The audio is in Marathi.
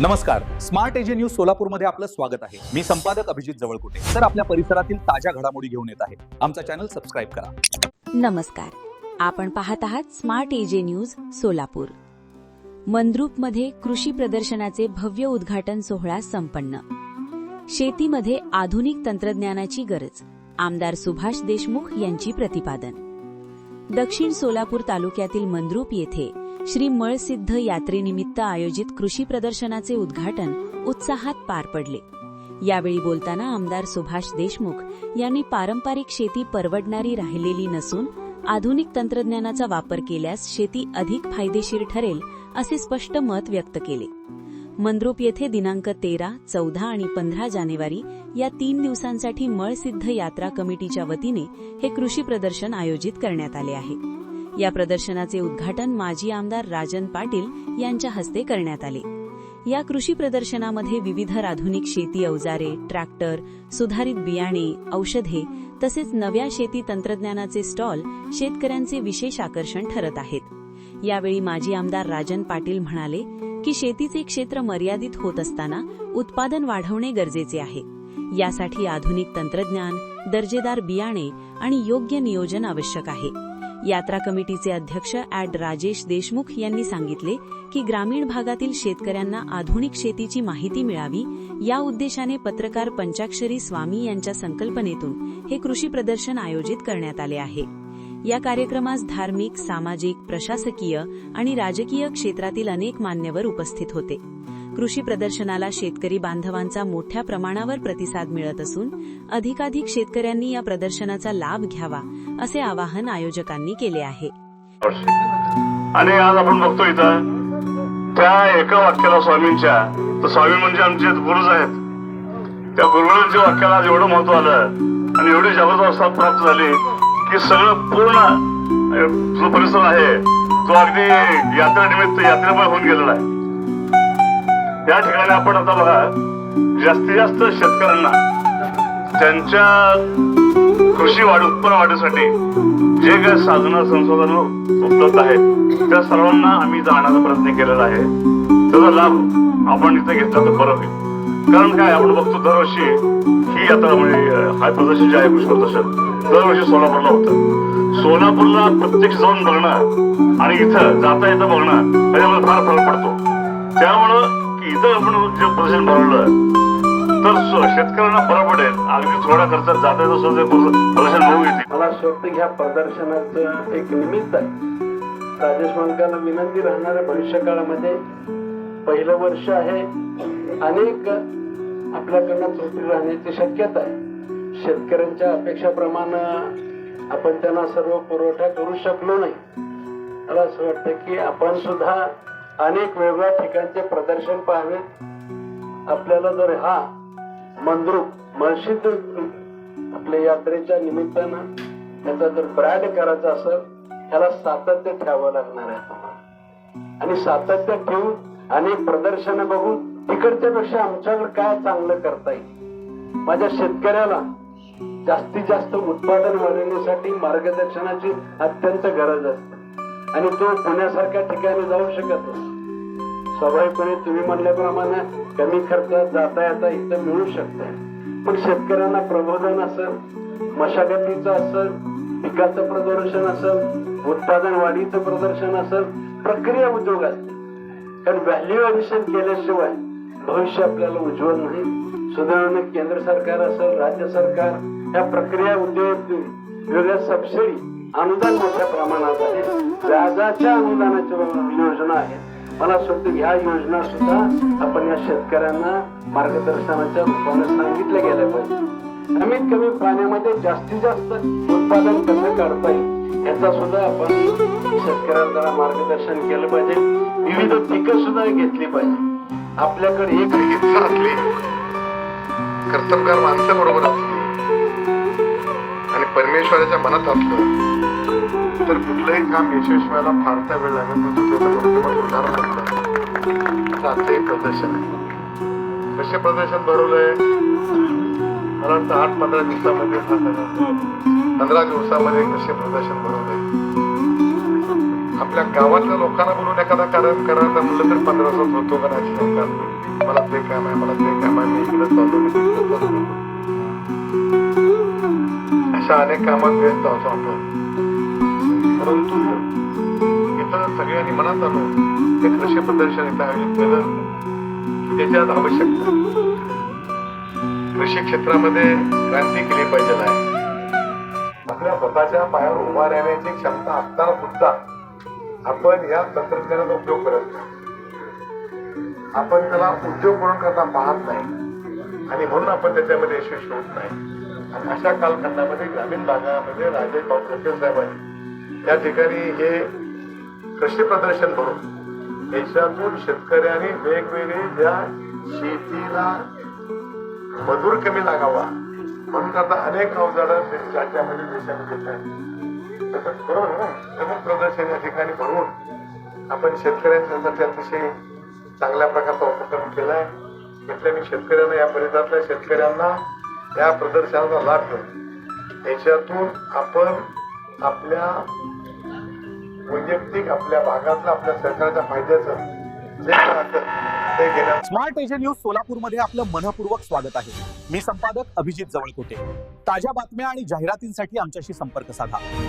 नमस्कार. स्मार्ट एजे न्यूज सोलापूरमध्ये आपलं स्वागत आहे. मी संपादक अभिजित जवळकुटे. तर आपल्या परिसरातील ताज्या घडामोडी घेऊन येत आहे. आमचा चॅनल सबस्क्राईब करा. नमस्कार. आपण पाहत आहात स्मार्ट एजे न्यूज सोलापूर. मंद्रुपमध्ये कृषी प्रदर्शनाचे भव्य उद्घाटन सोहळा संपन्न. शेतीमध्ये आधुनिक तंत्रज्ञानाची गरज आमदार सुभाष देशमुख यांची प्रतिपादन. दक्षिण सोलापूर तालुक्यातील मंद्रुप येथे श्री मळसिद्ध यात्रेनिमित्त आयोजित कृषी प्रदर्शनाचे उद्घाटन उत्साहात पार पडले. यावेळी बोलताना आमदार सुभाष देशमुख यांनी पारंपरिक शेती परवडणारी राहिलेली नसून आधुनिक तंत्रज्ञानाचा वापर केल्यास शेती अधिक फायदेशीर ठरेल असे स्पष्ट मत व्यक्त केले. मंद्रुप येथे दिनांक तेरा चौदा आणि पंधरा जानेवारी या तीन दिवसांसाठी मळसिद्ध यात्रा कमिटीच्या वतीने हे कृषी प्रदर्शन आयोजित करण्यात आले आहे. या प्रदर्शनाचे उद्घाटन माजी आमदार राजन पाटील यांच्या हस्ते करण्यात आले. या कृषी प्रदर्शनामध्ये विविध आधुनिक शेती अवजारे ट्रॅक्टर सुधारित बियाणे औषधे तसेच नव्या शेती तंत्रज्ञानाचे स्टॉल शेतकऱ्यांचे विशेष आकर्षण ठरत आहेत. यावेळी माजी आमदार राजन पाटील म्हणाले की शेतीचे क्षेत्र मर्यादित होत असताना उत्पादन वाढवणे गरजेचे आहे. यासाठी आधुनिक तंत्रज्ञान दर्जेदार बियाणे आणि योग्य नियोजन आवश्यक आहे. यात्रा कमिटीचे अध्यक्ष ॲड राजेश देशमुख यांनी सांगितले की ग्रामीण भागातील शेतकऱ्यांना आधुनिक शेतीची माहिती मिळावी या उद्देशाने पत्रकार पंचाक्षरी स्वामी यांच्या संकल्पनेतून हे कृषी प्रदर्शन आयोजित करण्यात आले आहे. या कार्यक्रमास धार्मिक सामाजिक प्रशासकीय आणि राजकीय क्षेत्रातील अनेक मान्यवर उपस्थित होते. कृषी प्रदर्शनाला शेतकरी बांधवांचा मोठ्या प्रमाणावर प्रतिसाद मिळत असून अधिकाधिक शेतकऱ्यांनी या प्रदर्शनाचा लाभ घ्यावा असे आवाहन आयोजकांनी केले आहे. आणि आज आपण बघतो इथं त्या एका वाक्याला स्वामींच्या तर स्वामी म्हणजे आमचे गुरुज आहेत. त्या गुरुजींच्या वाक्याला आज एवढं महत्त्व आलं आणि एवढी जागृत अवस्था प्राप्त झाली की सगळं पूर्ण जो परिसर आहे तो अगदी यात्रेनिमित्त यात्रेमय होऊन गेलेला आहे. या ठिकाणी आपण आता बघा जास्तीत जास्त शेतकऱ्यांना त्यांच्या कृषी वाढ उत्पन्न वाढीसाठी जे काही साधनं संसाधनं उपलब्ध आहेत त्या सर्वांना आम्ही जाण्याचा प्रयत्न केलेला आहे. त्याचा लाभ आपण इथे घेतला तर बरं होईल. कारण काय आपण बघतो दरवर्षी ही आता म्हणजे हाय प्रदर्शन जे आहे कृषी प्रदर्शन दरवर्षी सोलापूरला होतं. सोलापूरला प्रत्यक्ष जाऊन बघणं आणि इथं जाता येतं बघणं त्याच्यामुळे फार फरक पडतो. त्यामुळं इथं आपण जे प्रदर्शन बनवलं. तर शेतकऱ्यांना बरं पडेल. अगदी थोड्या खर्चात जाता येतं प्रदर्शन होऊ येते मला असं वाटतं की ह्या प्रदर्शनाचं एक निमित्त आहे. राजेश मालकाला विनंती राहणार भविष्यकाळामध्ये भविष्य काळामध्ये पहिलं वर्ष आहे. अनेक आपल्याकडनं त्रुटी राहण्याची शक्यता आहे. शेतकऱ्यांच्या अपेक्षाप्रमाणे आपण त्यांना सर्व पुरवठा करू शकलो नाही. मला असं वाटतं की आपण सुद्धा अनेक वेगवेगळ्या ठिकाणचे प्रदर्शन पाहावे. आपल्याला जर हा मंद्रुप मस्जिद आपल्या यात्रेच्या निमित्तानं त्याचा जर ब्रँड करायचा असेल त्याला सातत्य ठेवावं लागणार आहे आणि सातत्य ठेवून अनेक प्रदर्शन बघून तिकडच्या पेक्षा आमच्याकडे काय चांगलं करता येईल? माझ्या शेतकऱ्याला जास्तीत जास्त उत्पादन वाढवण्यासाठी मार्गदर्शनाची अत्यंत गरज असते. आणि तो पुण्यासारख्या ठिकाणी जाऊ शकत नाही. स्वाभाविकपणे तुम्ही म्हणल्याप्रमाणे कमी खर्चात जाता येता इथं मिळू शकते. पण शेतकऱ्यांना प्रबोधन असेल मशागतीचं असेल पिकाचं प्रदर्शन असेल उत्पादन वाढीचं प्रदर्शन असेल प्रक्रिया उद्योग असतील कारण व्हॅल्यू ऍडिशन केल्याशिवाय भविष्य आपल्याला उज्ज्वल नाही. सुधारणे केंद्र सरकार असेल राज्य सरकार या प्रक्रिया उद्योग वेगळ्या सबसिडी अनुदान मोठ्या प्रमाणात आहे. व्याजाच्या अनुदानाच्या योजना आहेत मला असं वाटतं ह्या योजना सुद्धा आपण या शेतकऱ्यांना मार्गदर्शनाच्या रूपाने सांगितल्या गेल्या पाहिजे. कमीत कमी पाण्यामध्ये जास्तीत जास्त उत्पादन कसं काढता येईल याचा सुद्धा आपण शेतकऱ्यांना मार्गदर्शन केलं पाहिजे. विविध पिकं सुद्धा घेतली पाहिजे. आपल्याकडे एक कर्तबगार माणसं बरोबर परमेश्वराच्या मनात असलं तर कुठलंही काम यशस्वी व्हायला फारसा वेळ लागत नसतो त्याचं प्रदर्शन आहे. कसे प्रदर्शन भरवलंय? मला वाटतं आठ पंधरा दिवसामध्ये पंधरा दिवसामध्ये कसे प्रदर्शन भरवलंय. आपल्या गावातल्या लोकांना बोलून एखादा कार्यक्रम करायचा म्हणलं तर पंधरा दिवस होतो का नाही मला ते काम आहे मला ते काम आहे मी इकडे चालू मी तिकडे चालू अशा अनेक कामात व्यस्त होतो आपण परंतु इथं सगळ्यांनी मनात आलो ते कृषी प्रदर्शन इथं आयोजित केलं त्याच्यात आवश्यक कृषी क्षेत्रामध्ये क्रांती केली पाहिजे आहे. आपल्या स्वतःच्या पायावर उभा राहण्याची क्षमता असताना सुद्धा आपण या तंत्रज्ञानाचा उपयोग करत नाही. आपण त्याला उद्योग म्हणून करता पाहत नाही. आणि म्हणून आपण त्याच्यामध्ये यशस्वी होत नाही. आणि अशा कालखंडामध्ये ग्रामीण भागामध्ये राजे पाटील साहेबांनी त्या ठिकाणी हे कृषी प्रदर्शन भरून देशातून शेतकऱ्यांनी वेगवेगळे ज्या शेतीला मजूर कमी लागावा म्हणून आता अनेक अवजाडं राज्यामध्ये देशामध्ये येत आहेत. बरोबर ना? प्रमुख प्रदर्शन या ठिकाणी भरून आपण शेतकऱ्यांच्यासाठी अतिशय चांगल्या प्रकारचा उपक्रम केलाय. इथल्या मी शेतकऱ्यांना या परिसरातल्या शेतकऱ्यांना या प्रदर्शनाचा लाभ घेऊन. याच्यातून आपण आपल्या वैयक्तिक आपल्या भागातला आपल्या सरकारच्या फायद्याचं ते स्मार्ट एजन न्यूज सोलापूरमध्ये आपलं मनपूर्वक स्वागत आहे. मी संपादक अभिजित जवळकोटे. ताज्या बातम्या आणि जाहिरातींसाठी आमच्याशी संपर्क साधा.